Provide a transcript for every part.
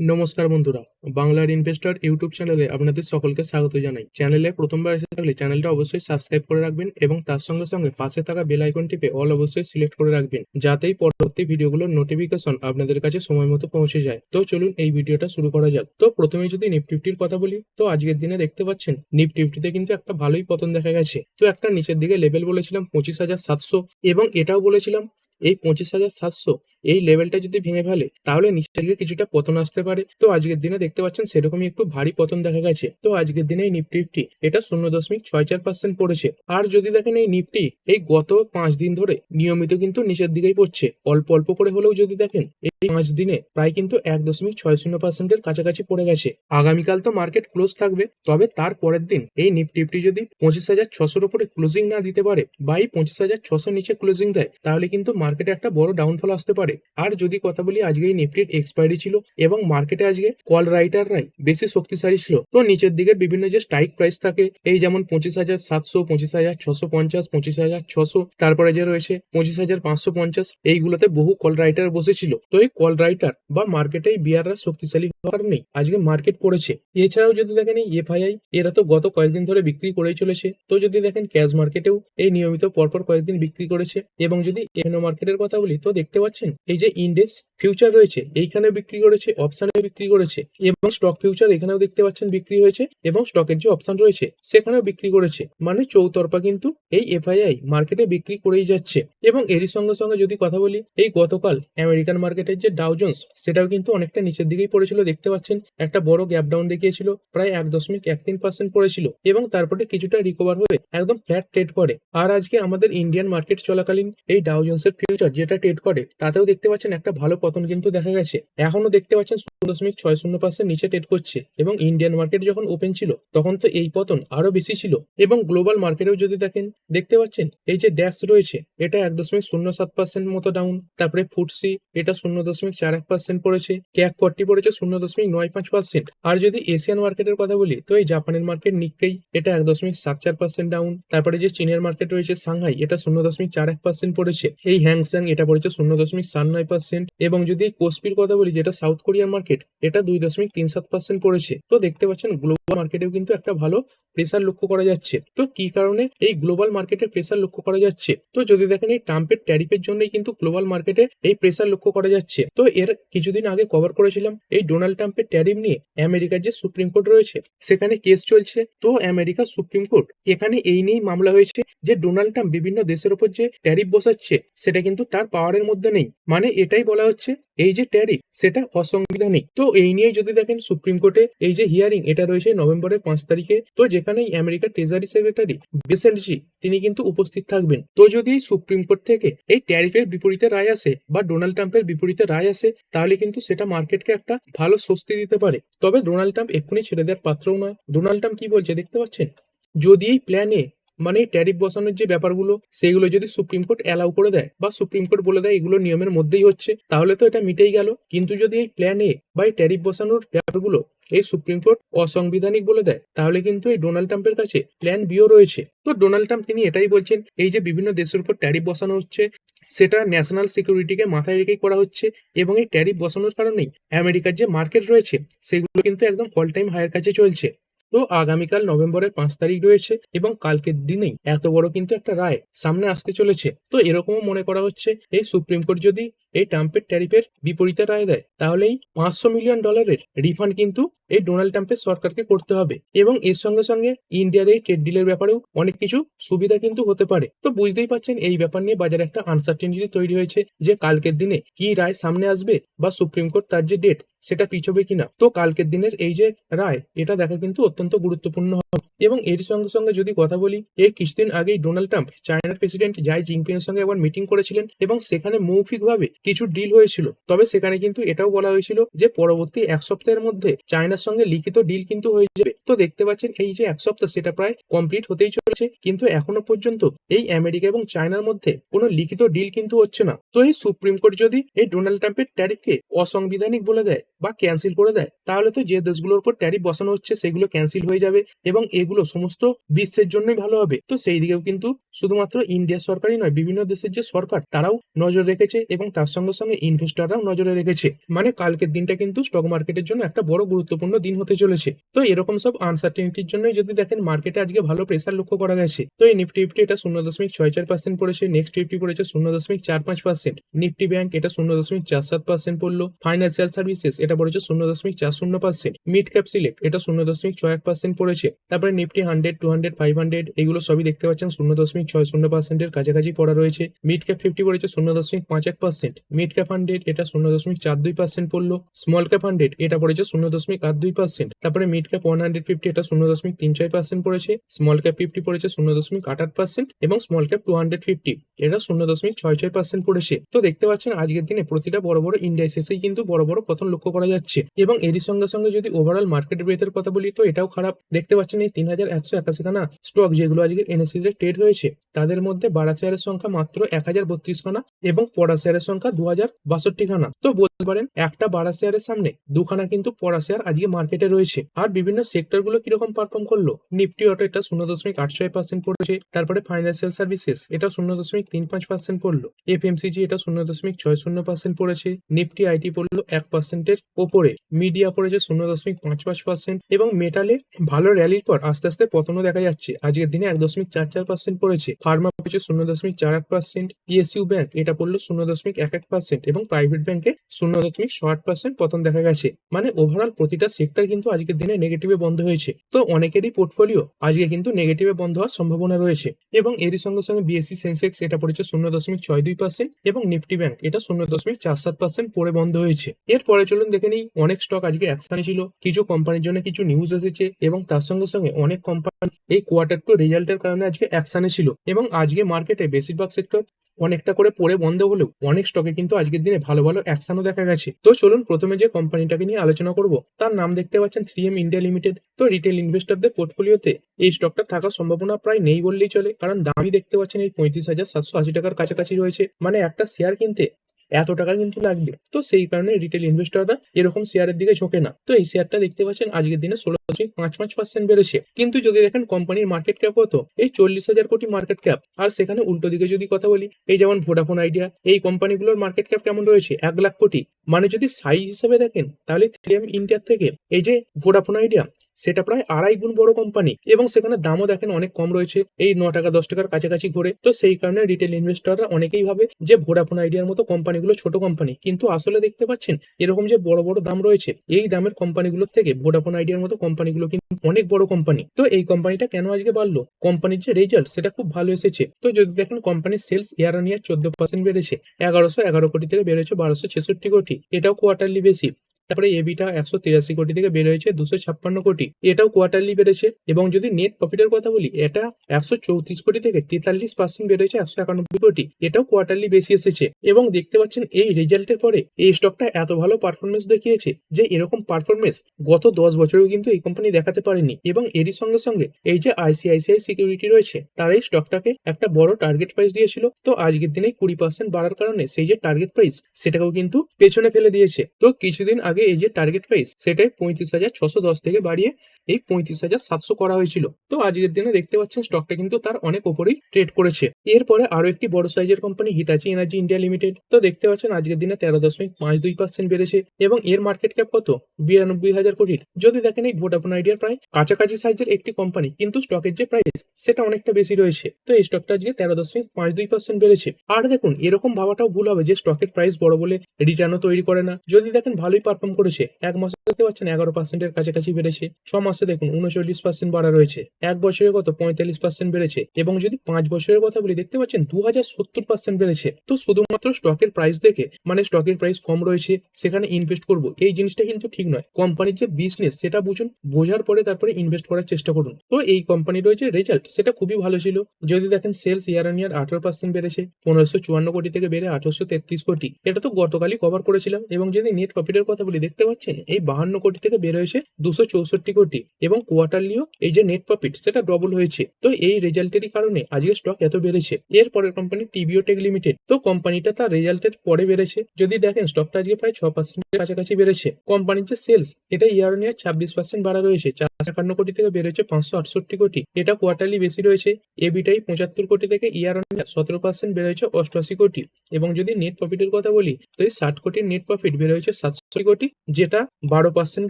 নমস্কার বন্ধুরা, বাংলার ইনভেস্টর ইউটিউব চ্যানেলে আপনাদের সকলকে স্বাগত জানাই। চ্যানেলে প্রথমবার এসে থাকলে চ্যানেলটা অবশ্যই সাবস্ক্রাইব করে রাখবেন এবং তার সঙ্গে সঙ্গে পাশে থাকা বেল আইকন টিপে অল অবশ্যই সিলেক্ট করে রাখবেন, যাতেই পরবর্তী ভিডিওগুলোর নোটিফিকেশন আপনাদের কাছে সময় মতো পৌঁছে যায়। তো চলুন এই ভিডিওটা শুরু করা যাক। তো প্রথমে যদি নিফটিফটির কথা বলি, তো আজকের দিনে দেখতে পাচ্ছেন নিফটিফটিতে কিন্তু একটা ভালোই পতন দেখা গেছে। তো একটা নিচের দিকে লেভেল বলেছিলাম পঁচিশ হাজার সাতশো এবং এটাও বলেছিলাম এই পঁচিশ হাজার সাতশো। এই লেভেলটা যদি ভেঙে ফেলে, তাহলে নিচের দিকে কিছুটা পতন আসতে পারে। তো আজকের দিনে দেখতে পাচ্ছেন সেরকমই একটু ভারী পতন দেখা গেছে। তো আজকের দিনে এই নিফটি ফিফটি এটা শূন্য দশমিক ছয় চার পার্সেন্ট পড়েছে। আর যদি দেখেন এই নিফটি, এই গত পাঁচ দিন ধরে নিয়মিত কিন্তু নিচের দিকেই পড়ছে। অল্প অল্প করে হলেও যদি দেখেন, এই পাঁচ দিনে প্রায় কিন্তু এক দশমিক ছয় শূন্য পার্সেন্টের কাছাকাছি পড়ে গেছে। আগামীকাল তো মার্কেট ক্লোজ থাকবে। তবে তার পরের দিন এই নিফটি ফিফটি যদি পঁচিশ হাজার ছশোর উপরে ক্লোজিং না দিতে পারে বা এই পঁচিশ হাজার ছশোর নিচে ক্লোজিং দেয়, তাহলে কিন্তু মার্কেটে একটা বড় ডাউনফল আসতে পারে। আর যদি কথা বলি, আজকে এই নিফটির এক্সপায়ারি ছিল এবং মার্কেটে আজকে কল রাইটাররাই বেশি শক্তিশালী ছিল। তো নিচের দিকে বিভিন্ন যে স্ট্রাইক প্রাইস থাকে, এই যেমন পঁচিশ হাজার সাতশো, পঁচিশ হাজার ছশো পঞ্চাশ, পঁচিশ হাজার ছশো, তারপরে যে রয়েছে পঁচিশ হাজার পাঁচশো পঞ্চাশ, এইগুলোতে বহু কল রাইটার বসেছিল। তো এই কল রাইটার বা মার্কেটে এই বিয়াররা শক্তিশালী হওয়ার নেই, আজকে মার্কেট পড়েছে। এছাড়াও যদি দেখেন এই এফআইআই এরা তো গত কয়েকদিন ধরে বিক্রি করেই চলেছে। তো যদি দেখেন ক্যাশ মার্কেটেও এই নিয়মিত পরপর কয়েকদিন বিক্রি করেছে। এবং যদি এনো মার্কেটের কথা বলি, তো দেখতে পাচ্ছেন এই যে ইন্ডেক্স ফিউচার রয়েছে, এইখানে বিক্রি করেছে অপশানে বিক্রি করেছে, এবং স্টক ফিউচার এখানেও দেখতে পাচ্ছেন বিক্রি হয়েছে, এবং স্টকের যে অপশন রয়েছে, সেখানেও বিক্রি করেছে। মানে চৌতরফা কিন্তু এই এফআইআই মার্কেটে বিক্রি করেই যাচ্ছে। এবং এরই সঙ্গে সঙ্গে যদি কথা বলি, এই গতকাল আমেরিকান মার্কেটের যে ডাউজন্স সেটাও কিন্তু অনেকটা নিচের দিকেই পড়েছিল, দেখতে পাচ্ছেন। একটা বড় গ্যাপ ডাউন দেখিয়েছিল, প্রায় এক দশমিক এক তিন পার্সেন্ট পড়েছিল, এবং তারপরে কিছুটা রিকভার হয়ে একদম ফ্ল্যাট ট্রেড করে। আর আজকে আমাদের ইন্ডিয়ান মার্কেট চলাকালীন এই ডাউজন্সের ফিউচার যেটা ট্রেড করে, তাতেও দেখতে পাচ্ছেন একটা ভালো পতন কিন্তু দেখা গেছে। এখনও দেখতে পাচ্ছেন দশমিক ছয় শূন্য পার্সেন্ট নিচে ট্রেড করছে এবং ইন্ডিয়ান মার্কেট যখন ওপেন ছিল, তখন তো এই পতন আরও বেশি ছিল। এবং গ্লোবাল মার্কেটেও যদি দেখেন, দেখতে পাচ্ছেন, এই যে ড্যাক্স রয়েছে, এটা এক দশমিক শূন্য সাত পার্সেন্ট মতো ডাউন তারপরে ফুটসি এটা শূন্য দশমিক চার এক পার্সেন্ট পড়েছে ক্যাক ফর্টি পড়েছে শূন্য দশমিক নয় পাঁচ পার্সেন্ট আর যদি এশিয়ান মার্কেটের কথা বলি, তো এই জাপানের মার্কেট নিক্কেই এটা এক দশমিক সাত চার পার্সেন্ট ডাউন তারপরে যে চীনের মার্কেট রয়েছে সাংহাই এটা শূন্য দশমিক চার এক পার্সেন্ট পড়েছে। এই হ্যাংস্যাং এটা পড়েছে শূন্য দশমিক সাত নয় পার্সেন্ট এবং যদি কোসপির কথা বলি, যেটা সাউথ কোরিয়ান মার্কেট এটা দুই দশমিক তিন সাত পার্সেন্ট পড়েছে তো দেখতে পাচ্ছেন গ্লোবাল মার্কেটেও কিন্তু একটা ভালো প্রেসার লক্ষ্য করা যাচ্ছে। তো কি কারণে এই গ্লোবাল মার্কেটে প্রেসার লক্ষ্য করা যাচ্ছে? তো যদি দেখেন, এই ট্রাম্পের ট্যারিফের জন্যই কিন্তু গ্লোবাল মার্কেটে এই প্রেসার লক্ষ্য করা যাচ্ছে। তো এর কিছুদিন আগে কভার করেছিলাম এই ডোনাল্ড ট্রাম্পের ট্যারিফ নিয়ে আমেরিকার যে সুপ্রিম কোর্ট রয়েছে, সেখানে কেস চলছে। তো আমেরিকা সুপ্রিম কোর্ট এখানে এই নিয়েই মামলা হয়েছে যে ডোনাল্ড ট্রাম্প বিভিন্ন দেশের উপর যে ট্যারিফ বসাচ্ছে, সেটা কিন্তু তার পাওয়ারের মধ্যে নেই। মানে এটাই বলা হচ্ছে এই যে ট্যারিফ সেটা অসংবিধানিক। তো এই নিয়ে যদি দেখেন সুপ্রিম কোর্টে এই যে হিয়ারিং এটা রয়েছে নভেম্বরের পাঁচ তারিখে। তো যেখানে আমেরিকার ট্রেজারি সেক্রেটারি বেসেন্টজি তিনি কিন্তু উপস্থিত থাকবেন। তো যদি সুপ্রিম কোর্ট থেকে এই ট্যারিফের বিপরীতে রায় আসে বা ডোনাল্ড ট্রাম্পের বিপরীতে রায় আসে, তাহলে কিন্তু সেটা মার্কেটকে একটা ভালো স্বস্তি দিতে পারে। তবে ডোনাল্ড ট্রাম্প এক্ষুনি ছেড়ে দেওয়ার পাত্রও নয়। ডোনাল্ড ট্রাম্প কি বলছে, দেখতে পাচ্ছেন? যদি এই প্ল্যানে মানে ট্যারিফ বসানোর যে ব্যাপারগুলো, সেগুলো যদি সুপ্রিম কোর্ট অ্যালাউ করে দেয় বা সুপ্রিম কোর্ট বলে দেয়, এগুলো নিয়মের মধ্যেই হচ্ছে, তাহলে তো এটা মিটেই গেল। কিন্তু যদি এই প্ল্যান এ বা এই ট্যারিফ বসানোর ব্যাপারগুলো এই সুপ্রিম কোর্ট অসাংবিধানিক বলে দেয়, তাহলে কিন্তু এই ডোনাল্ড ট্রাম্পের কাছে প্ল্যান বিও রয়েছে। তো ডোনাল্ড ট্রাম্প তিনি এটাই বলছেন, এই যে বিভিন্ন দেশের উপর ট্যারিফ বসানো হচ্ছে, সেটা ন্যাশনাল সিকিউরিটিকে মাথায় রেখেই করা হচ্ছে, এবং এই ট্যারিফ বসানোর কারণেই আমেরিকার যে মার্কেট রয়েছে, সেগুলো কিন্তু একদম অল টাইম হায়ার কাছে চলছে। তো আগামীকাল নভেম্বরের পাঁচ তারিখ রয়েছে এবং কালকের দিনেই এত বড় কিন্তু একটা রায় সামনে আসতে চলেছে। তো এরকমও মনে করা হচ্ছে, এই সুপ্রিম কোর্ট যদি এই ট্রাম্পের ট্যারিফের বিপরীতে রায় দেয়। তাহলে এই পাঁচশো মিলিয়ন ডলারের রিফান্ড কিন্তু এই ডোনাল্ড ট্রাম্পের সরকারকে করতে হবে। এবং এর সঙ্গে সঙ্গে ইন্ডিয়ার এই ট্রেড ডিলের ব্যাপারেও অনেক কিছু সুবিধা কিন্তু হতে পারে। তো বুঝতেই পারছেন, এই ব্যাপার নিয়ে বাজারে একটা আনসার্টেনিটি তৈরি হয়েছে যে কালকের দিনে কি রায় সামনে আসবে বা সুপ্রিম কোর্ট তার যে ডেট সেটা পিছবে কিনা। তো কালকের দিনের এই যে রায়, এটা দেখা কিন্তু অত্যন্ত গুরুত্বপূর্ণ হবে। এবং এর সঙ্গে সঙ্গে যদি কথা বলি এই কিছুদিন আগেই ডোনাল্ড ট্রাম্প চায়নার প্রেসিডেন্ট জাই জিনপিং এর সঙ্গে একবার মিটিং করেছিলেন এবং সেখানে মৌখিকভাবে কিছু ডিল হয়েছিল। তবে সেখানে কিন্তু এটাও বলা হয়েছিল যে পরবর্তী এক সপ্তাহের মধ্যে চায়নার সঙ্গে লিখিত ডিল কিন্তু হয়ে যাবে। তো দেখতে পাচ্ছেন এই যে এক সপ্তাহ সেটা প্রায় কমপ্লিট হতেই চলেছে। কিন্তু এখনও পর্যন্ত এই আমেরিকা এবং চায়নার মধ্যে কোনো লিখিত ডিল কিন্তু হচ্ছে না। তো এই সুপ্রিম কোর্ট যদি এই ডোনাল্ড ট্রাম্পের ট্যারিফকে অসাংবিধানিক বলে দেয় বা ক্যান্সেল করে দেয়, তাহলে তো যে দেশগুলোর উপর ট্যারিফ বসানো হচ্ছে সেগুলো ক্যান্সেল হয়ে যাবে এবং এগুলো সমস্ত বিশ্বের জন্যই ভালো হবে। তো সেই দিকেও কিন্তু শুধুমাত্র ইন্ডিয়ার সরকারই নয়, বিভিন্ন দেশের যে সরকার, তারাও নজর রেখেছে এবং তার সঙ্গে সঙ্গে ইনভেস্টররাও নজরে রেখেছে। মানে কালকের দিনটা কিন্তু স্টক মার্কেটের জন্য একটা বড় গুরুত্বপূর্ণ দিন হতে চলেছে। তো এরকম সব আনসার্টেনিটির জন্যই যদি দেখেন মার্কেটে আজকে ভালো প্রেসার লক্ষ্য করা গেছে। তো এই নিফটি ফিফটি এটা শূন্য দশমিক ছয় চার পার্সেন্ট পড়েছে নেক্সট ফিফটি পড়েছে শূন্য দশমিক চার পাঁচ পার্সেন্ট নিফটি ব্যাংক এটা শূন্য দশমিক চার সাত পার্সেন্ট পড়ল ফাইন্যান্সিয়াল সার্ভিসেস এটা পড়েছে শূন্য দশমিক চার শূন্য পার্সেন্ট মিড ক্যাপ সিলেক্ট এটা শূন্য দশমিক ছয় এক পার্সেন্ট পড়েছে। তারপরে Nifty hundred two hundred five hundred এগুলো সবই দেখতে পাচ্ছেন শূন্য দশমিক ছয় শূন্য পার্সেন্টের কাছাকাছি পড়া রয়েছে। মিড ক্যাপ ফিফটি পড়েছে শূন্য দশমিক পাঁচ এক পার্সেন্ট মিড ক্যাপ হান্ড্রেড এটা শূন্য দশমিক চার দুই পার্সেন্ট পড়ল। স্মল ক্যাপ হান্ড্রেড এটা পড়েছে শূন্য দশমিক আট দুই পার্সেন্ট তারপরে mid cap one hundred fifty এটা শূন্য দশমিক তিন ছয় পার্সেন্ট পড়েছে। স্মল ক্যাপ ফিফটি পড়েছে শূন্য দশমিক আট আট পার্সেন্ট এবং small cap two hundred fifty এটা শূন্য দশমিক ছয় ছয় পার্সেন্ট পড়েছে। তো দেখতে পাচ্ছেন আজকের দিনে প্রতিটা বড় বড় ইন্ডাইসেসেই কিন্তু বড় বড় পতন লক্ষ্য করা যাচ্ছে। এবং এরই সঙ্গে সঙ্গে যদি ওভারঅল মার্কেট ব্রেথের কথা বলি, তো এটাও খারাপ। দেখতে পাচ্ছেন এই তিন হাজার একশো একাশি খানা স্টক যেগুলো আজকে এনএসসি তে ট্রেড হয়েছে, তাদের মধ্যে বাড়া শেয়ারের সংখ্যা মাত্র এক হাজার বত্রিশ খানা এবং পড়া শেয়ারের সংখ্যা দু হাজার বাষট্টি খানা তো বলতে পারেন, একটা বাড়া শেয়ারের সামনে দুখানা কিন্তু পড়া শেয়ার আজকে মার্কেটে রয়েছে। আর বিভিন্ন সেক্টরগুলো কীরকম পারফর্ম করল? নিফটি অটো এটা শূন্য দশমিক আট ছয় পার্সেন্ট পড়েছে, তারপরে ফাইন্যান্সিয়াল সার্ভিসেস এটা শূন্য দশমিক তিন পাঁচ পার্সেন্ট পড়ল এফএমসিজি এটা শূন্য দশমিক ছয় শূন্য পার্সেন্ট পড়েছে নিফটি আইটি পড়ল এক পার্সেন্টের ওপরে মিডিয়া পড়েছে শূন্য দশমিক পাঁচ পাঁচ পার্সেন্ট এবং মেটালে ভালো র্যালির পর আস্তে আস্তে পতনও দেখা যাচ্ছে। আজকের দিনে এক দশমিক চার চার পার্সেন্ট পড়েছে। ফার্মা পড়েছে শূন্য দশমিক চার এক পার্সেন্ট পিএসইউ ব্যাংক এটা পড়ল শূন্য দশমিক এক এক পার্সেন্ট এবং প্রাইভেট ব্যাংকে শূন্য দশমিক ষাট পার্সেন্ট পতন দেখা গেছে। মানে ওভারঅল প্রতিটা সেক্টর কিন্তু আজকের দিনে নেগেটিভে বন্ধ হয়েছে। তো অনেকেরই পোর্টফোলিও আজকে কিন্তু নেগেটিভে বন্ধ হওয়ার সম্ভাবনা রয়েছে এবং এরই সঙ্গে সঙ্গে বিএসসি সেন্সেক্স এটা পড়েছে শূন্য দশমিক ছয় দুই পার্সেন্ট এবং নিফটি ব্যাংক এটা শূন্য দশমিক চার সাত পার্সেন্ট পরে বন্ধ হয়েছে। এরপরে চলুন দেখে নিই, অনেক স্টক আজকে অ্যাকশনে ছিল, কিছু কোম্পানির জন্য কিছু নিউজ এসেছে এবং তার সঙ্গে সঙ্গে অনেক কোম্পানি এই কোয়ার্টার টু রেজাল্টের কারণে আজকে অ্যাকশনে ছিল এবং আজকে মার্কেটে বেশিরভাগ সেক্টর অনেকটা করে পড়ে বন্ধ হলেও অনেক স্টকে কিন্তু আজকের দিনে ভালো ভালো অ্যাকশনও দেখা গেছে। তো চলুন প্রথমে যে কোম্পানিটাকে নিয়ে আলোচনা করব, তার নাম দেখতে পাচ্ছেন থ্রি এম ইন্ডিয়া লিমিটেড তো রিটেল ইনভেস্টরদের পোর্টফোলিওতে এই স্টকটা থাকার সম্ভাবনা প্রায় নেই বললেই চলে, কারণ দামই দেখতে পাচ্ছেন এই পঁয়ত্রিশ হাজার সাতশো আশি টাকার কাছাকাছি রয়েছে। মানে একটা শেয়ার কিনতে এত টাকা কিন্তু লাগবে। তো সেই কারণে রিটেল ইনভেস্টররা এরকম শেয়ারের দিকে ঝোঁকে না। তো এই শেয়ারটা দেখতে পাচ্ছেন আজকের দিনে ষোলো পাঁচ পাঁচ পার্সেন্ট বেড়েছে। কিন্তু যদি দেখেন কোম্পানির মার্কেট ক্যাপ কত? এই চল্লিশ হাজার কোটি মার্কেট ক্যাপ আর সেখানে উল্টো দিকে যদি কথা বলি, এই যেমন ভোডাফোন আইডিয়া এই কোম্পানিগুলোর মার্কেট ক্যাপ কেমন রয়েছে? এক লাখ কোটি। মানে যদি সাইজ হিসেবে দেখেন, তাহলে থ্রিএম ইন্ডিয়ার থেকে এই যে ভোডাফোন আইডিয়া সেটা প্রায় আড়াই গুণ বড় কোম্পানি এবং সেখানে দামও দেখেন অনেক কম রয়েছে, এই ন টাকা দশ টাকার কাছাকাছি ঘুরে। তো সেই কারণে রিটেল ইনভেস্টররা অনেকেই ভাবে যে ভোডাফোন আইডিয়ার মতো কোম্পানিগুলো ছোট কোম্পানি কিন্তু আসলে দেখতে পাচ্ছেন, এরকম যে বড় বড় দাম রয়েছে, এই দামের কোম্পানিগুলোর থেকে ভোডাফোন আইডিয়ার মতো কোম্পানিগুলো কিন্তু অনেক বড় কোম্পানি। তো এই কোম্পানিটা কেন আজকে বাড়লো? কোম্পানির যে রেজাল্ট সেটা খুব ভালো এসেছে। তো যদি দেখেন কোম্পানির সেলস ইয়ার অন ইয়ার চোদ্দ পার্সেন্ট বেড়েছে। এগারোশো এগারো কোটি থেকে বেড়েছে বারোশো ছেষট্টি কোটি। এটাও কোয়ার্টারলি বেশি তারপরে এবিটা একশো তিরাশি কোটি থেকে বের হয়েছে দুশো ছাপ্পান্ন কোটি। এটাও কোয়ার্টারলি বেড়েছে এবং যদি নেট প্রফিটের কথা বলি, এটা একশো চৌত্রিশ কোটি থেকে তেতাল্লিশ পার্সেন্ট বেড়েছে একশো একানব্বই কোটি। এটাও কোয়ার্টারলি বেশি এসেছে এবং দেখতে পাচ্ছেন এই রেজাল্টের পরে এই স্টকটা এত ভালো পারফরমেন্স দেখিয়েছে যে এরকম পারফরমেন্স গত দশ বছরেও কিন্তু এই কোম্পানি দেখাতে পারেনি এবং এরই সঙ্গে সঙ্গে এই যে আইসিআইসিআই সিকিউরিটি রয়েছে, তারা এই স্টকটাকে একটা বড় টার্গেট প্রাইস দিয়েছিল। তো আজকের দিনে কুড়ি পার্সেন্ট বাড়ার কারণে সেই যে টার্গেট প্রাইস সেটাকেও কিন্তু পেছনে ফেলে দিয়েছে। তো কিছুদিন আগে এই যে টার্গেট প্রাইস সেটাই পঁয়ত্রিশ হাজার ছশো দশ থেকে বাড়িয়ে এই পঁয়ত্রিশ হাজার সাতশো করা হয়েছিল। তো আজকের দিনে দেখতে পাচ্ছেন স্টকটা কিন্তু তার অনেক ওপরেই ট্রেড করেছে। এরপরে আরও একটি বড় সাইজের company Hitachi Energy India Limited তো দেখতে পাচ্ছেন আজকের দিনে তেরো দশমিক পাঁচ দুই পার্সেন্ট বেড়েছে এবং এর মার্কেট ক্যাপ কত? বিরানব্বই হাজার কোটির। যদি দেখেন এই ভোডাফোন আইডিয়ার প্রায় কাছাকাছি সাইজের একটি কোম্পানি কিন্তু স্টকের যে প্রাইস সেটা অনেকটা বেশি রয়েছে। তো এই স্টকটা আজকে তেরো দশমিক পাঁচ দুই পার্সেন্ট বেড়েছে। আর দেখুন, এরকম ভাবাটাও ভুল হবে যে স্টকের প্রাইস বড় বলে রিটার্নও তৈরি করে না। যদি দেখেন ভালোই পারফর্ম করেছে। এক মাসে দেখতে পাচ্ছেন এগারো পার্সেন্টের কাছাকাছি বেড়েছে। ছ মাসে দেখুন উনচল্লিশ পার্সেন্ট বাড়া রয়েছে। এক বছরের কত? পঁয়তাল্লিশ পার্সেন্ট বেড়েছে। এবং যদি পাঁচ বছরের কথা বলি, দেখতে পাচ্ছেন দু হাজার সত্তর পার্সেন্ট বেড়েছে। তো শুধুমাত্র স্টকের প্রাইস দেখে মানে স্টকের প্রাইস কম রয়েছে, সেখানে ইনভেস্ট করব। এই জিনিসটা কিন্তু ঠিক নয়। কোম্পানির যে বিজনেস সেটা বুঝুন, বোঝার পরে তারপরে ইনভেস্ট করার চেষ্টা করুন। তো এই কোম্পানির রয়েছে রেজাল্ট সেটা খুবই ভালো ছিল। যদি দেখেন সেলস ইয়ার অন ইয়ার আঠারো পার্সেন্ট বেড়েছে, পনেরোশো চুয়ান্ন কোটি থেকে বেড়ে আঠারোশো তেত্রিশ কোটি। এটা তো গতকালই কভার করেছিলাম। এবং যদি নেট প্রফিটের কথা বলি দেখতে পাচ্ছেন? এই বাহান্ন কোটি থেকে বের হয়েছে দুশো চৌষট্টি কোটি এবং কোয়ার্টারলিও এই যে নেট প্রফিট সেটা ডবল হয়েছে। তো এই রেজাল্টেরই কারণে আজকে স্টক এত বেড়েছে। এর পরের কোম্পানি টিবিও টেক লিমিটেড তো কোম্পানিটা তার রেজাল্টের পরে বেড়েছে। যদি দেখেন স্টকটা আজকে প্রায় ছ পার্সেন্টের কাছাকাছি বেড়েছে। কোম্পানির যে সেলস এটা ইয়ার অন ইয়ার ছাব্বিশ পার্সেন্ট বাড়া রয়েছে। একান্ন কোটি থেকে বেড়েছে পাঁচশো আটষট্টি কোটি। এটা কোয়ার্টারলি বেশি রয়েছে। এবিটাই পঁচাত্তর কোটি থেকে ইয়ার অন ইয়ার সতেরো পার্সেন্ট বেড়েছে অষ্টআশি কোটি। এবং যদি নেট প্রফিটের কথা বলি, তো এই ষাট কোটির নেট প্রফিট বেড়েছে সাতষট্টি কোটি, যেটা বারো পার্সেন্ট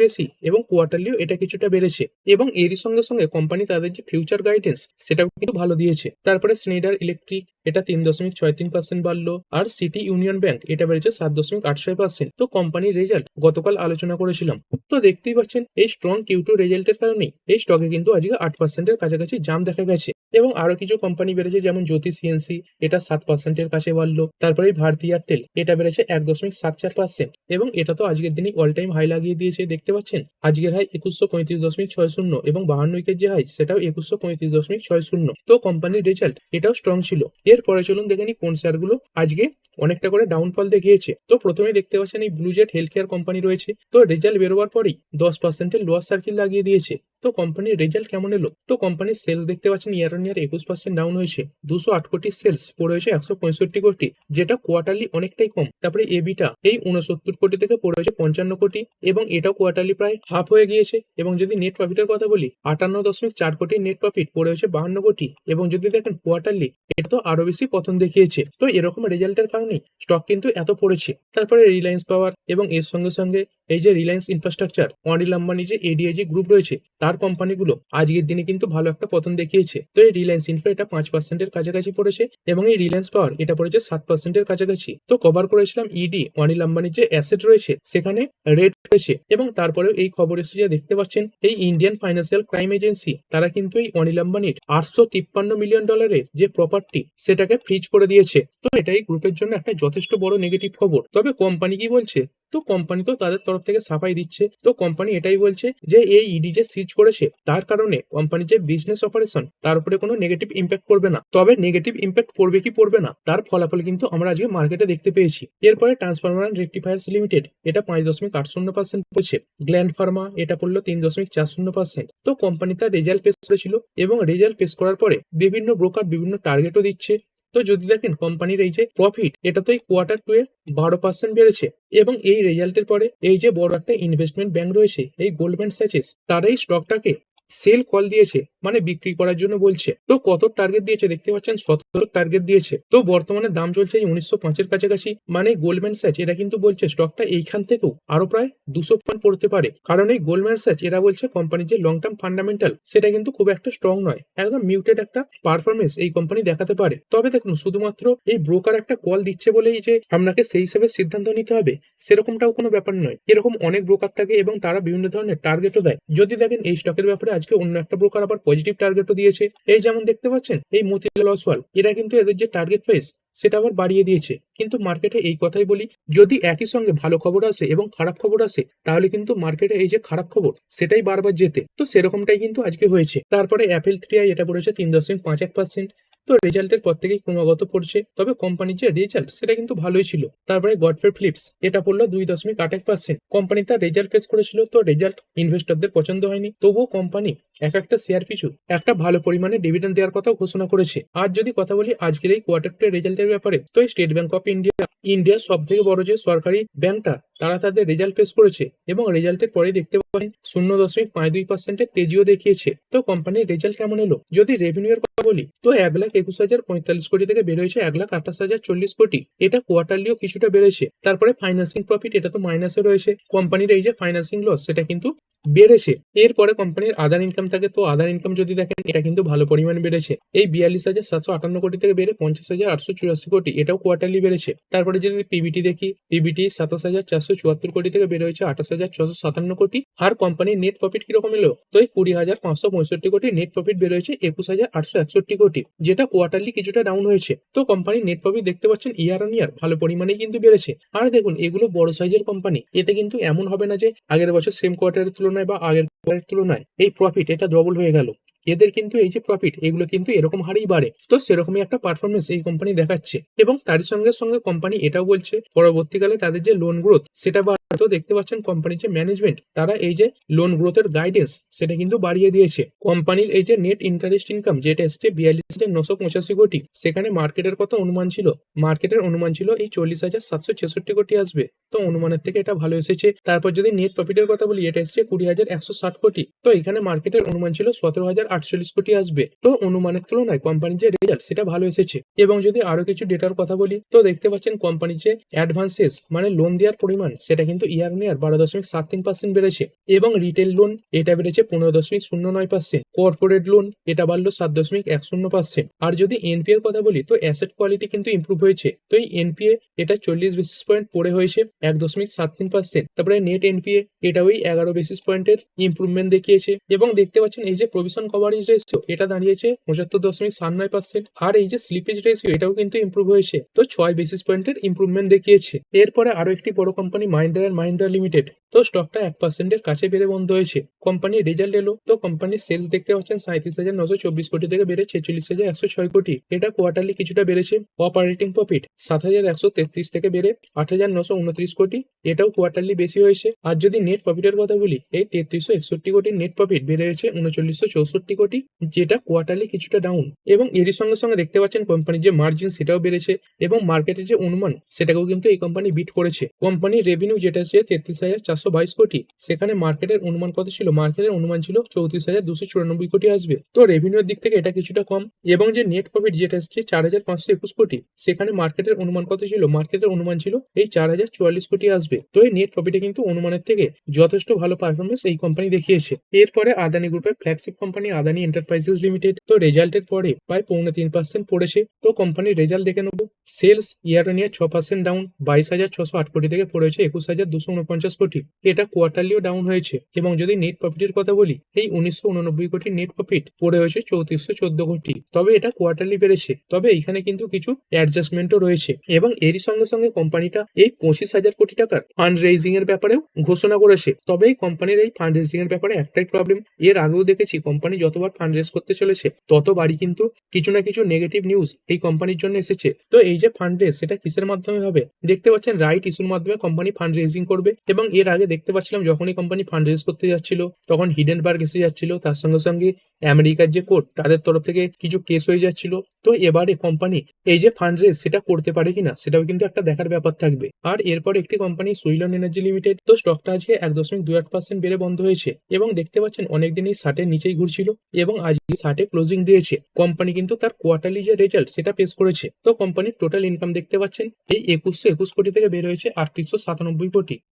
বেশি এবং কোয়ার্টারলিও এটা কিছুটা বেড়েছে। এবং এরই সঙ্গে সঙ্গে কোম্পানি তাদের যে ফিউচার গাইডেন্স সেটাও কিন্তু ভালো দিয়েছে। তারপরে স্নেডার ইলেকট্রিক এটা তিন দশমিক ছয় তিন পার্সেন্ট বাড়লো। আর সিটি ইউনিয়ন ব্যাংক এটা বেড়েছে সাত দশমিক আট ছয় পার্সেন্ট তো কোম্পানির রেজাল্ট গতকাল আলোচনা করেছিলাম। তো দেখতেই পাচ্ছেন, এই স্ট্রং কিউ টু রেজাল্টের কারণেই এই স্টকে কিন্তু আজকে আট পার্সেন্টের কাছাকাছি জাম দেখা গেছে এবং আরও কিছু কোম্পানি বেড়েছে, যেমন জ্যোতি সিএনসি এটা সাত পার্সেন্টের কাছে বাড়লো। তারপরে ভারতী এয়ারটেল এটা বেড়েছে এক দশমিক সাত চার পার্সেন্ট এবং এটা তো আজকের দিনই অল টাইম হাই লাগিয়ে দিয়েছে, দেখতে পাচ্ছেন? আজকের হাই একুশশো পঁয়ত্রিশ দশমিক ছয় শূন্য এবং বাহান্ন উইকের যে হাই সেটাও একুশশো পঁয়ত্রিশ দশমিক ছয় শূন্য। তো কোম্পানির রেজাল্ট এটাও স্ট্রং ছিল। এরপরে চলুন দেখে নিই কোন শেয়ারগুলো আজকে অনেকটা করে ডাউনফল দেখিয়েছে। তো প্রথমে দেখতে পাচ্ছেন এই ব্লুজেট হেলথ কেয়ার কোম্পানি রয়েছে। তো রেজাল্ট বেরোবার পরেই দশ পার্সেন্টের লোয়ার সার্কিল লাগিয়ে দিয়েছে। associé. তো কোম্পানির রেজাল্ট কেমন এলো? তো কোম্পানির সেলস দেখতে পাচ্ছেন ইয়ার অন ইয়ার একুশ পার্সেন্ট ডাউন হয়েছে, দুশো আট কোটি সেলস পড়ে হয়েছে একশো পঁয়ষট্টি কোটি, যেটা কোয়ার্টারলি অনেকটাই কম। তারপরে এবিটা এই উনসত্তর কোটি থেকে পড়ে হয়েছে পঞ্চান্ন কোটি এবং এটাও কোয়ার্টারলি প্রায় হাফ হয়ে গিয়েছে। এবং যদি নেট প্রফিটের কথা বলি, আটান্ন দশমিক চার কোটি নেট প্রফিট পড়ে হয়েছে বাহান্ন কোটি। এবং যদি দেখেন কোয়ার্টারলি এটা তো আরও বেশি পতন দেখিয়েছে। তো এরকম রেজাল্টের কারণে স্টক কিন্তু এত পড়েছে। তারপরে রিলায়েন্স পাওয়ার এবং এর সঙ্গে সঙ্গে এই যে রিলায়েন্স ইনফ্রাস্ট্রাকচার অনিল আম্বানি যে এডিআইজি গ্রুপ রয়েছে, তার কোম্পানিগুলো আজকের দিনে কিন্তু ভালো একটা পতন দেখিয়েছে। তো এই রিলায়েন্স ইনফ্রা এটা পাঁচ পার্সেন্টের কাছাকাছি পড়েছে এবং এই রিলায়েন্স পাওয়ার এটা পড়েছে সাত পার্সেন্টের কাছাকাছি। তো কভার করেছিলাম ইডি অনিল আম্বানির যে অ্যাসেট রয়েছে, সেখানে রেট রয়েছে এবং তারপরেও এই খবর এসে যে দেখতে পাচ্ছেন, এই ইন্ডিয়ান ফাইন্যান্সিয়াল ক্রাইম এজেন্সি তারা কিন্তু এই অনিল আম্বানির আটশো তিপ্পান্ন মিলিয়ন ডলারের যে প্রপার্টি সেটাকে ফ্রিজ করে দিয়েছে। তো এটাই গ্রুপের জন্য একটা যথেষ্ট বড় নেগেটিভ খবর। তবে কোম্পানি কি বলছে? তো কোম্পানি তো তাদের তরফ থেকে সাফাই দিচ্ছে। তো কোম্পানি এটাই বলছে যে, এই ইডি যে সিজ করেছে, তার কারণে কোম্পানির যে বিজনেস অপারেশন তার উপরে কোনো নেগেটিভ ইম্প্যাক্ট পড়বে না। তবে নেগেটিভ ইম্প্যাক্ট পড়বে কি পড়বে না, তার ফলাফল কিন্তু আমরা আজকে মার্কেটে দেখতে পেয়েছি। এরপরে ট্রান্সফরমার রেক্টিফায়ার্স লিমিটেড এটা পাঁচ দশমিক আট শূন্য পার্সেন্ট পড়ছে। গ্ল্যান্ড ফার্মা এটা পড়ল তিন দশমিক চার শূন্য পার্সেন্ট তো কোম্পানি তার রেজাল্ট পেশ করেছিল এবং রেজাল্ট পেশ করার পরে বিভিন্ন ব্রোকার বিভিন্ন টার্গেটও দিচ্ছে। তো যদি দেখেন কোম্পানির এই যে প্রফিট এটা তো এই কোয়ার্টার টু এ বারো পার্সেন্ট বেড়েছে। এবং এই রেজাল্টের পরে এই যে বড় একটা ইনভেস্টমেন্ট ব্যাংক রয়েছে, এই গোল্ডম্যান স্যাচেস তারা এই স্টকটাকে সেল কল দিয়েছে মানে বিক্রি করার জন্য বলছে। তো কত টার্গেট দিয়েছে দেখতে পাচ্ছেন? সতেরো টার্গেট দিয়েছে। তো বর্তমানে দাম চলছে এই উনিশশো পাঁচের কাছাকাছি। মানে গোল্ডম্যান স্যাচ এরা কিন্তু বলছে স্টকটা এইখান থেকেও আরও প্রায় দুশো পয়েন্ট পড়তে পারে। কারণ এই গোল্ডম্যান স্যাচ এরা বলছে কোম্পানির যে লং টার্ম ফান্ডামেন্টাল সেটা কিন্তু খুব একটা স্ট্রং নয়। একদম মিউটেড একটা পারফরমেন্স এই কোম্পানি দেখাতে পারে। তবে দেখুন, শুধুমাত্র এই ব্রোকার একটা কল দিচ্ছে বলেই যে আপনাকে সেই হিসেবে সিদ্ধান্ত নিতে হবে, সেরকমটাও কোনো ব্যাপার নয়। এরকম অনেক ব্রোকার থাকে এবং তারা বিভিন্ন ধরনের টার্গেটও দেয়। যদি দেখেন এই স্টকের ব্যাপারে আজকে অন্য একটা ব্রোকার আবার পজিটিভ টার্গেটও দিয়েছে। এই যেমন দেখতে পাচ্ছেন, এই মতিলাল অসওয়াল, এরা কিন্তু এদের যে টার্গেট প্রাইস সেটা আবার বাড়িয়ে দিয়েছে। কিন্তু মার্কেটে এই কথাই বলি, যদি একই সঙ্গে ভালো খবর আসে এবং খারাপ খবর আসে, তাহলে কিন্তু মার্কেটে এই যে খারাপ খবর, সেটাই বারবার যেতে। তো সেরকমটাই কিন্তু আজকে হয়েছে। তারপরে অ্যাপেল থ্রি আই এটা পড়েছে তিন দশমিক পাঁচ এক পার্সেন্ট তো রেজাল্টের পর থেকেই ক্রমাগত পড়ছে। তবে কোম্পানির যে রেজাল্ট সেটা কিন্তু ভালোই ছিল। তারপরে গডফ্রে ফিলিপস এটা পড়ল দুই দশমিক আট এক পার্সেন্ট কোম্পানি তার রেজাল্ট পেশ করেছিল, তো রেজাল্ট ইনভেস্টরদের পছন্দ হয়নি। তবুও কোম্পানি এক একটা শেয়ার পিছু একটা ভালো পরিমাণে ডিভিডেন্ড দেওয়ার কথাও ঘোষণা করেছে। আর যদি কথা বলি আজকের এই কোয়ার্টার টু রেজাল্টের ব্যাপারে, তো স্টেট ব্যাংক অফ ইন্ডিয়া ইন্ডিয়ার সব থেকে বড় যে সরকারি ব্যাংকটা তারা তাদের রেজাল্ট পেশ করেছে এবং রেজাল্টের পরে দেখতে পাবেন শূন্য দশমিক পাঁচ দুই পার্সেন্টের তেজিও দেখিয়েছে। তো কোম্পানির রেজাল্ট কেমন এলো? যদি রেভিনিউ এর কথা বলি, তো এক লাখ একুশ হাজার পঁয়তাল্লিশ কোটি থেকে বের হয়েছে এক লাখ আঠাশ হাজার চল্লিশ কোটি। এটা কোয়ার্টারলিও কিছুটা বেড়েছে। তারপরে ফাইন্যান্সিং প্রফিট এটা তো মাইনাসে রয়েছে। কোম্পানির এই যে ফাইন্যান্সিং লস সেটা কিন্তু বেড়েছে। এরপরে কোম্পানির আদার ইনকাম থাকে, তো আদার ইনকাম যদি দেখেন, এটা কিন্তু ভালো পরিমাণ বেড়েছে। এই বিয়াল্লিশ হাজার সাতশো আটান্ন কোটি থেকে বেড়ে পঞ্চাশ হাজার আটশো চুরাশি কোটি, এটাও কোয়ার্টারলি বেড়েছে। তারপরে যদি পিবিটি দেখি পিবিটি সাতাশ হাজার চারশো চুয়াত্তর কোটি থেকে বেড়ে হয়েছে আঠাশ হাজার ছশো সাতান্ন কোটি। আর কোম্পানির নেট প্রফিট কীরকম এলো? তো এই কুড়ি হাজার পাঁচশো পঁয়ষট্টি কোটি নেট প্রফিট বের হয়েছে একুশ হাজার আটশো একষট্টি কোটি, যেটা কোয়ার্টারলি কিছুটা ডাউন হয়েছে। তো কোম্পানির নেট প্রফিট দেখতে পাচ্ছেন ইয়ার অন ইয়ার ভালো পরিমাণেই কিন্তু বেড়েছে। আর দেখুন, এগুলো বড় সাইজের কোম্পানি এতে কিন্তু এমন হবে না যে আগের বছর সেম কোয়ার্টারের তুলনায় বা আগের কোয়ার্টারের তুলনায় এই প্রফিট এটা ডবল হয়ে গেল। এদের কিন্তু এই যে প্রফিট এগুলো কিন্তু এরকম হারেই বাড়ে। তো সেরকমই একটা পারফরমেন্স এই কোম্পানি দেখাচ্ছে। এবং তার সঙ্গে সঙ্গে কোম্পানি এটাও বলছে, পরবর্তীকালে তাদের যে লোন গ্রোথ সেটা তো দেখতে পাচ্ছেন কোম্পানির যে ম্যানেজমেন্ট তারা এই যে লোন গ্রোথের গাইডেন্স সেটা কিন্তু বাড়িয়ে দিয়েছে। কোম্পানির এই যে নেট ইন্টারেস্ট ইনকাম যেটা এসছে বিয়াল্লিশ হাজার নশো পঁচাশি কোটি, সেখানে মার্কেটের কত অনুমান ছিল। মার্কেটের অনুমান ছিল এই চল্লিশ হাজার সাতশো ছেষট্টি কোটি আসবে। তো অনুমানের থেকে এটা ভালো এসেছে। তারপর যদি নেট প্রফিটের কথা বলি, এটা এসছে কুড়ি হাজার একশো ষাট কোটি। তো এখানে মার্কেটের অনুমান ছিল সতেরো হাজার আটচল্লিশ কোটি আসবে। তো অনুমানের তুলনায় কোম্পানির যে রেজাল্ট সেটা ভালো এসেছে। এবং যদি আরও কিছু ডেটার কথা বলি, তো দেখতে পাচ্ছেন কোম্পানির যে অ্যাডভান্সেস মানে লোন দেওয়ার পরিমাণ, সেটা কিন্তু ইয়ার নিয়ার বারো দশমিক সাত তিন পার্সেন্ট বেড়েছে এবং রিটেল লোন এটা বেড়েছে পনেরো দশমিক শূন্য নয় পার্সেন্ট কর্পোরেট লোন এটা বাড়লো সাত দশমিক এক শূন্য পার্সেন্ট আর যদি এনপিএ এর কথা বলি, তো অ্যাসেট কোয়ালিটি কিন্তু ইমপ্রুভ হয়েছে। তো এই এনপিএ এটা চল্লিশ বেসিস পয়েন্ট পড়ে হয়েছে এক দশমিক সাত তিন পার্সেন্ট তারপরে নেট এনপিএ এটা ওই এগারো বেসিস পয়েন্টের ইমপ্রুভমেন্ট দেখিয়েছে। এবং দেখতে পাচ্ছেন এই যে প্রভিশন কভারেজ রেশিও এটা দাঁড়িয়েছে পঁচাত্তর দশমিক সাত নয় পার্সেন্ট আর এই যে স্লিপেজ রেশিও এটাও কিন্তু ইমপ্রুভ হয়েছে। তো ছয় বেসিস পয়েন্টের ইমপ্রুভমেন্ট দেখিয়েছে। এরপরে আরও একটি বড় company Mahindra and Mahindra Limited তো স্টকটা এক পার্সেন্টের কাছে বেড়ে বন্ধ হয়েছে। কোম্পানির রেজাল্ট এলো। তো কোম্পানির সেলস দেখতে পাচ্ছেন সাঁত্রিশ হাজার নশো চব্বিশ কোটি থেকে বেড়ে ছেচল্লিশ হাজার একশো ছয় কোটি। এটা কোয়ার্টারলি কিছুটা বেড়েছে। অপারেটিং প্রফিট সাত হাজার একশো তেত্রিশ থেকে বেড়ে আট হাজার নশো উনত্রিশ কোটি। এটাও কোয়ার্টারলি বেশি হয়েছে। আর যদি নেট প্রফিটের কথা বলি, এই তেত্রিশশো একষট্টি কোটির নেট প্রফিট বেড়ে হয়েছে উনচল্লিশশো চৌষট্টি কোটি, যেটা কোয়ার্টারলি কিছুটা ডাউন এবং এরই সঙ্গে সঙ্গে দেখতে পাচ্ছেন কোম্পানির যে মার্জিন সেটাও বেড়েছে। এবং মার্কেটের যে অনুমান, সেটাকেও কিন্তু এই কোম্পানি বিট করেছে। কোম্পানির রেভিনিউ যেটা আছে তেত্রিশ হাজার চারশো বাইশ কোটি। সেখানে মার্কেটের অনুমান কত ছিল? মার্কেটের অনুমান ছিল চৌত্রিশ হাজার দুশো চুরানব্বই কোটি আসবে। তো রেভিনিউর দিক থেকে এটা কিছুটা কম। এবং যে নেট প্রফিট যেটা আসছে চার হাজার পাঁচশো একুশ কোটি, সেখানে মার্কেটের অনুমান কত ছিল? মার্কেটের অনুমান ছিল এই চার হাজার চুয়াল্লিশ কোটি আসবে। তো এই নেট প্রফিটে কিন্তু অনুমানের থেকে যথেষ্ট ভালো পারফরমেন্স এই কোম্পানি দেখিয়েছে। এরপরে আদানি গ্রুপের flagship company Adani Enterprises Limited তো রেজাল্টের পরে প্রায় পৌনে তিন পার্সেন্ট পড়েছে। তো কোম্পানির রেজাল্ট দেখে নেব। সেলস ইয়ার অন ইয়ার ছ পার্সেন্ট ডাউন বাইশ হাজার ছশো আট কোটি থেকে পড়েছে একুশ হাজার দুশো উনপঞ্চাশ কোটি। এটা কোয়ার্টারলিও ডাউন হয়েছে। এবং যদি নেট প্রফিটের কথা বলি, এই উনিশশো উননব্বই কোটি নেট প্রফিট পড়ে হয়েছে চৌত্রিশশো চোদ্দ কোটি। তবে এটা কোয়ার্টারলি বেড়েছে। তবে এখানে কিন্তু কিছু অ্যাডজাস্টমেন্টও রয়েছে। এবং এরই সঙ্গে সঙ্গে কোম্পানিটা এই পঁচিশ হাজার কোটি টাকার ফান্ড রেজিং এর ব্যাপারেও ঘোষণা করেছে। তবে এই কোম্পানির এই ফান্ড রেজিং এর ব্যাপারে একটাই প্রবলেম এর আগেও দেখেছি কোম্পানি যতবার ফান্ড রেজ করতে চলেছে, ততবারই কিন্তু কিছু না কিছু নেগেটিভ নিউজ এই কোম্পানির জন্য এসেছে। তো এই যে ফান্ড রেজ সেটা কিসের মাধ্যমে হবে? দেখতে পাচ্ছেন রাইট ইস্যুর মাধ্যমে কোম্পানি ফান্ড রেজিং করবে। এবং এর আগে দেখতে পাচ্ছিলাম যখনই কোম্পানি ফান্ড রেজ করতে যাচ্ছিল, তখন হিডেনবার্গ এসে যাচ্ছিল। তার সঙ্গে সঙ্গে আমেরিকার যে কোর্ট তাদের তরফ থেকে কিছু কেস হয়ে যাচ্ছিল। তো এবারে কোম্পানি এই যে ফান্ড রেজ সেটা করতে পারে কিনা, সেটাও কিন্তু একটা দেখার ব্যাপার থাকবে। আর এরপর একটি কোম্পানি সুইলন এনার্জি লিমিটেড তো স্টকটা আজকে এক দশমিক দুই আট পার্সেন্ট বেড়ে বন্ধ হয়েছে। এবং দেখতে পাচ্ছেন অনেকদিনই ষাটের নিচেই ঘুরছিল এবং আজকে ষাটে ক্লোজিং দিয়েছে। কোম্পানি কিন্তু তার কোয়ার্টারলি যে রেজাল্ট সেটা পেশ করেছে। তো কোম্পানির টোটাল ইনকাম দেখতে পাচ্ছেন, এই একুশশো একুশ কোটি থেকে বের হয়েছে আটত্রিশশো সাতানব্বই কোটি। Tuti.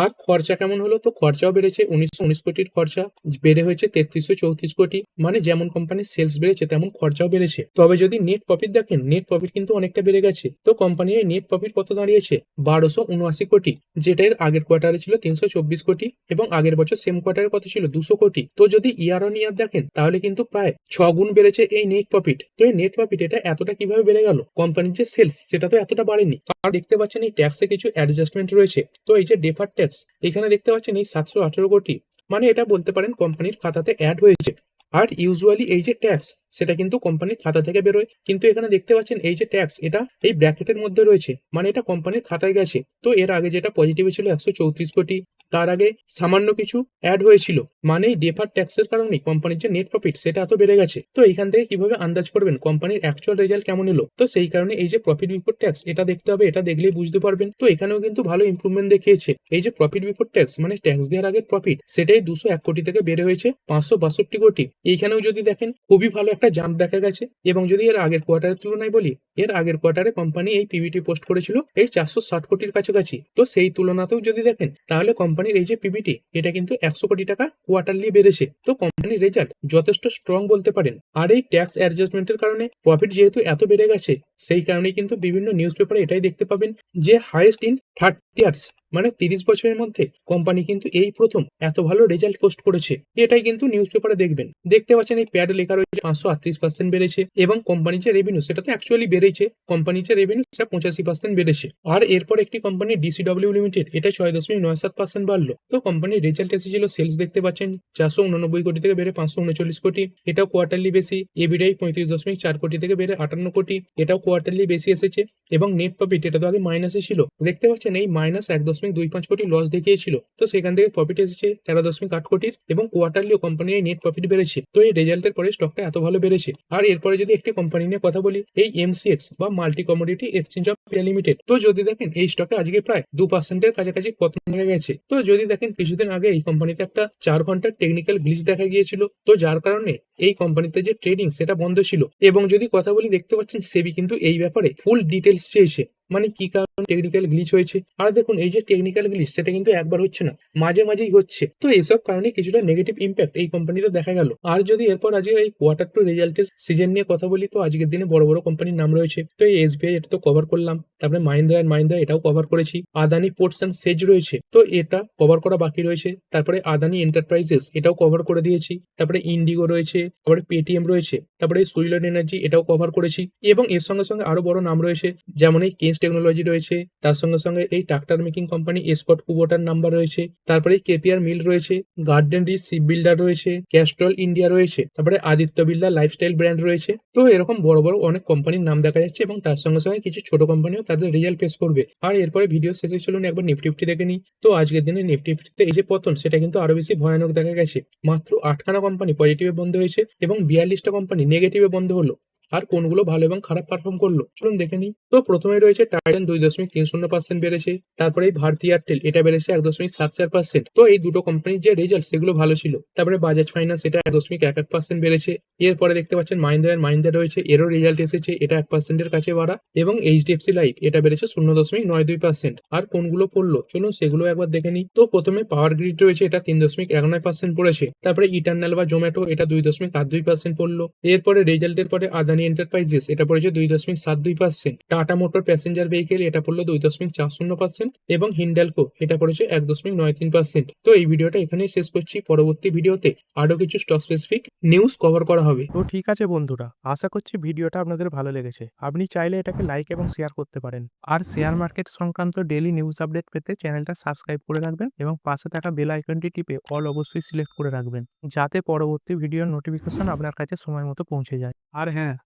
আর খরচা কেমন হলো? তো খরচাও বেড়েছে, উনিশশো উনিশ কোটির খরচা বেড়ে হয়েছে তেত্রিশশো চৌত্রিশ কোটি। মানে যেমন কোম্পানির সেলস বেড়েছে, তেমন খরচাও বেড়েছে। তবে যদি নেট প্রফিট দেখেন নেট প্রফিট কিন্তু অনেকটা বেড়ে গেছে। তো কোম্পানির নেট প্রফিট কত দাঁড়িয়েছে? বারোশো উনআশি কোটি, যেটা এর আগের কোয়ার্টারে ছিল তিনশো চব্বিশ কোটি এবং আগের বছর সেম কোয়ার্টারে কত ছিল দুশো কোটি। তো যদি ইয়ার অন ইয়ার দেখেন, তাহলে কিন্তু প্রায় ছ গুণ বেড়েছে এই নেট প্রফিট তো এই নেট প্রফিট এটা এতটা কীভাবে বেড়ে গেল? কোম্পানির যে সেলস সেটা তো এতটা বাড়েনি। আর দেখতে পাচ্ছেন এই ট্যাক্সে কিছু অ্যাডজাস্টমেন্ট রয়েছে। তো এই যে ডেফার ট্যাক্স এখানে দেখতে পাচ্ছেন এই সাতশো আঠেরো কোটি মানে এটা বলতে পারেন কোম্পানির খাতাতে অ্যাড হয়েছে। আর ইউজুয়ালি এই যে ট্যাক্স সেটা কিন্তু কোম্পানির খাতা থেকে বেরোয়। কিন্তু এখানে দেখতে পাচ্ছেন এই যে ট্যাক্স এটা এই ব্র্যাকেটের মধ্যে রয়েছে। মানে এটা কোম্পানির খাতায় গেছে। তো এর আগে যেটা পজিটিভ ছিল একশো চৌত্রিশ কোটি, তার আগে সামান্য কিছু অ্যাড হয়েছিল। মানে ডেফার ট্যাক্সের কারণে কোম্পানির যে নেট প্রফিট সেটা এত বেড়ে গেছে। তো এখান থেকে কীভাবে আন্দাজ করবেন কোম্পানির অ্যাকচুয়াল রেজাল্ট কেমন এলো? তো সেই কারণে এই যে প্রফিট বিফোর ট্যাক্স এটা দেখতে হবে, এটা দেখলেই বুঝতে পারবেন। তো এখানেও কিন্তু ভালো ইমপ্রুভমেন্ট দেখিয়েছে। এই যে প্রফিট বিফোর ট্যাক্স মানে ট্যাক্স দেওয়ার আগে প্রফিট সেটাই দুশো এক কোটি থেকে বেড়ে হয়েছে, পাঁচশো বাষট্টি কোটি। এইখানেও যদি দেখেন, খুবই ভালো একটা জাম্প দেখা গেছে এবং যদি এর আগের কোয়ার্টারের তুলনায় বলি, এর আগের কোয়ার্টারে কোম্পানি এই পিবিটি পোস্ট করেছিল এই চারশো ষাট কোটির কাছাকাছি। তো সেই তুলনাতেও যদি দেখেন, তাহলে কোম্পানির এই যে পিবিটি এটা কিন্তু একশো কোটি টাকা কোয়ার্টারলি বেড়েছে। তো কোম্পানির রেজাল্ট যথেষ্ট স্ট্রং বলতে পারেন। আর এই ট্যাক্স অ্যাডজাস্টমেন্টের কারণে প্রফিট যেহেতু এত বেড়ে গেছে, সেই কারণেই কিন্তু বিভিন্ন নিউজ পেপারে এটাই দেখতে পাবেন যে হাইয়েস্ট ইন থার্টি ইয়ার্স মানে তিরিশ বছরের মধ্যে কোম্পানি কিন্তু এই প্রথম এত ভালো রেজাল্ট পোস্ট করেছে। এটাই কিন্তু নিউজ পেপারে দেখবেন। দেখতে পাচ্ছেন এই প্যাড লেখা রয়েছে পাঁচশো আটত্রিশ পার্সেন্ট বেড়েছে এবং কোম্পানির যে রেভিনিউ সেটা তো অ্যাকচুয়ালি বেড়েছে কোম্পানির যে রেভিনিউ সেটা পঁচাশি পার্সেন্ট বেড়েছে। আর এরপর একটি কোম্পানি ডিসিডব্লিউ লিমিটেড এটা ছয় দশমিক নয় সাত পার্সেন্ট বাড়লো। তো কোম্পানির রেজাল্ট এসেছিল সেলস দেখতে পাচ্ছেন, চারশো উননব্বই কোটি থেকে বেড়ে পাঁচশো উনচল্লিশ কোটি। এটাও কোয়ার্টারলি বেশি এবিডাই পঁয়ত্রিশ দশমিক চার কোটি থেকে বেড়ে আটান্ন কোটি। এটাও কোয়ার্টারলি বেশি এসেছে এবং নেট প্রফিট এটা তো আগে মাইনাসে ছিল। দেখতে পাচ্ছেন এই মাইনাস এক দশমিক দুই পাঁচ কোটি লস দেখিয়েছিল। তো সেখান থেকে প্রফিট এসেছে তেরো দশমিক আট কোটির এবং কোয়ার্টারলিও কোম্পানির নেট প্রফিট বেড়েছে। তো এই রেজাল্টের পরে স্টকটা এত ভালো বেড়েছে। আর এরপরে যদি একটি কোম্পানি নিয়ে কথা বলি, এই এমসিএক্স বা Multi Commodity Exchange of India Limited তো যদি দেখেন এই স্টকে আজকে প্রায় দু পার্সেন্টের কাছাকাছি পতন দেখা গেছে। তো যদি দেখেন কিছুদিন আগে এই কোম্পানিতে একটা চার ঘণ্টার টেকনিক্যাল গ্লিচ দেখা গিয়েছিল। তো যার কারণে এই কোম্পানিতে যে ট্রেডিং সেটা বন্ধ ছিল। এবং যদি কথা বলি, দেখতে পাচ্ছেন সেবি কিন্তু এই ব্যাপারে ফুল ডিটেলস চেয়েছে। মানে কি কারণে টেকনিক্যাল গ্লিচ হয়েছে? আর দেখুন, এই যে টেকনিক্যাল গ্লিচ সেটা কিন্তু একবার হচ্ছে না, মাঝে মাঝেই হচ্ছে। তো এসব কারণে কিছুটা নেগেটিভ ইম্প্যাক্ট এই কোম্পানিতে দেখা গেল। আর যদি এরপর আজকে এই কোয়ার্টার টু রেজাল্টের সিজন নিয়ে কথা বলি, তো আজকের দিনে বড় বড় কোম্পানির নাম রয়েছে। তো এই এসবিআই এটা তো কভার করলাম, তারপরে মাহিন্দ্রা অ্যান্ড মাহিন্দ্রা এটাও কভার করেছি। আদানি পোর্টস অ্যান্ড সেজ রয়েছে, তো এটা কভার করা বাকি রয়েছে। তারপরে আদানি এন্টারপ্রাইজেস এটাও কভার করে দিয়েছি। তারপরে ইন্ডিগো রয়েছে, তারপরে পেটিএম রয়েছে, তারপরে সুইলন এনার্জি এটাও কভার করেছি। এবং এর সঙ্গে সঙ্গে আরও বড় নাম রয়েছে, যেমন এই কেন্স টেকনোলজি রয়েছে, তার সঙ্গে সঙ্গে এই ট্রাক্টর মেকিং কোম্পানি এসকট কুবোটার নাম্বার রয়েছে, তারপরে কেপিআর মিল রয়েছে গার্ডেন রিচ শিপ বিল্ডার রয়েছে ক্যাস্ট্রল ইন্ডিয়া রয়েছে, তারপরে আদিত্য বিল্ডার লাইফস্টাইল ব্র্যান্ড রয়েছে। তো এরকম বড় বড় অনেক কোম্পানির নাম দেখা যাচ্ছে এবং তার সঙ্গে সঙ্গে কিছু ছোট কোম্পানিও তাদের রেজাল্ট পেশ করবে। আর এরপরে ভিডিও শেষে চলুন, একবার নিফটি ফিফটি দেখে নিই। তো আজকের দিনে নিফটি ফিফটিতে এই যে পতন, সেটা কিন্তু আরও বেশি ভয়ানক দেখা গেছে। মাত্র আটখানা কোম্পানি পজিটিভে বন্ধ হয়েছে এবং বিয়াল্লিশটা কোম্পানি নেগেটিভে বন্ধ হলো। আর কোনগুলো ভালো এবং খারাপ পারফর্ম করল? চলুন দেখে নিই। তো প্রথমে রয়েছে টাইটান দুই দশমিক তিন শূন্য পার্সেন্ট বেড়েছে তারপরে ভারতী এয়ারটেল এটা বেড়েছে এক দশমিক সাত চার পার্সেন্ট তো এই দুটো কোম্পানির যে রেজাল্ট সেগুলো ভালো ছিল। তারপরে বাজাজ ফাইন্যান্স এটা এক দশমিক এক এক পার্সেন্ট বেড়েছে। এরপরে দেখতে পাচ্ছেন মাহিন্দ্রা অ্যান্ড মাহিন্দ্রা রয়েছে, এরও রেজাল্ট এসেছে, এটা এক পার্সেন্টের কাছে বাড়া। এবং এইচডিএফসি লাইফ এটা বেড়েছে শূন্য দশমিক নয় দুই পার্সেন্ট আর কোনগুলো পড়ল? চলুন সেগুলো একবার দেখে নিই। তো প্রথমে পাওয়ার গ্রিড রয়েছে, এটা তিন দশমিক এক নয় পার্সেন্ট পড়েছে। তারপরে ইটার্নাল বা জোম্যাটো এটা দুই দশমিক আট দুই পার্সেন্ট পড়ল। এরপরে রেজাল্টের পরে আদানি এন্টারপ্রাইজেস এটা পড়েছে দুই দশমিক সাত দুই percent Tata motor passenger vehicle এটা পড়ল দুই দশমিক চার শূন্য পার্সেন্ট এবং হিন্ডালকো এটা পড়েছে এক দশমিক নয় তিন পার্সেন্ট তো এই ভিডিওটা এখানেই শেষ করছি। পরবর্তী ভিডিওতে আরও কিছু স্টক স্পেসিফিক নিউজ কভার করা হবে। তো ঠিক আছে বন্ধুরা, আশা করছি ভিডিওটা আপনাদের ভালো লেগেছে। আপনি চাইলে এটাকে লাইক এবং শেয়ার করতে পারেন। আর শেয়ার মার্কেট সংক্রান্ত ডেলি নিউজ আপডেট পেতে চ্যানেলটা সাবস্ক্রাইব করে রাখবেন এবং পাশে থাকা বেল আইকনটি টিপে অল অবশ্যই সিলেক্ট করে রাখবেন, যাতে পরবর্তী ভিডিওর নোটিফিকেশন আপনার কাছে সময় মতো পৌঁছে যায়। আর হ্যাঁ